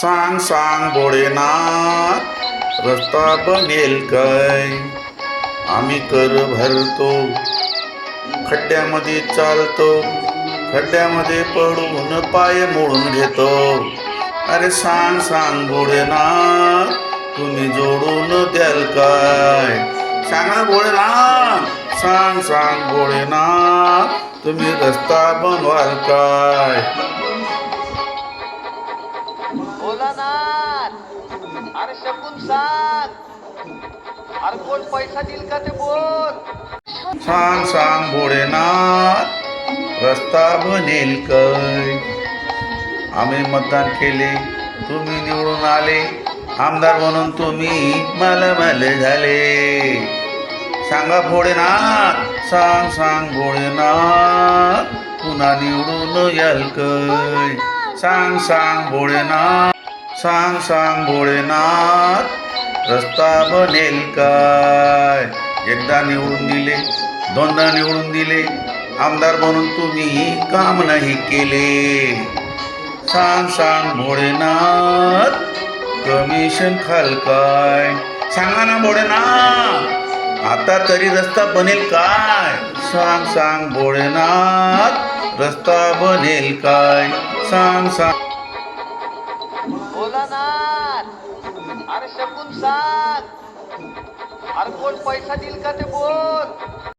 सांग सांग भोळेनाथ रस्ता बनेल काय? आम्ही कर भरतो खड्ड्यामध्ये चालतो खड्ड्यामध्ये पडून पाय मोडून घेतो. अरे सांग सांग भोळेनाथ तुम्ही जोडून द्याल काय? सांग ना भोळेनाथ सांग सांग भोळेनाथ तुम्ही रस्ता बनवाल काय? जाणार अरे शकून सांग अरे कोण पैसा देईल का ते बोल. सांग सांग भोळेनाथ रस्ता बनेल काय. आम्ही मतदान केले तुम्ही निवडून आले. आमदार म्हणून तुम्ही मलमल झाले. सांगा भोळेनाथ सांग सांग भोळेनाथ पुन्हा निवडून याल काय. सांग सांग भोळेनाथ सांग सांग भोळेनाथ रस्ता बनेल काय? एकदा निवडून दिले दोनदा निवडून दिले आमदार म्हणून तुम्ही काम नाही केले. सांग सांग भोळेनाथ कमिशन खाल काय? सांगा ना भोळेनाथ आता तरी रस्ता बनेल काय? सांग सांग भोळेनाथ रस्ता बनेल काय? सांग सांग भोलानाथ अरे शकून सांग. अरे कोण पैसा देईल का ते बोल.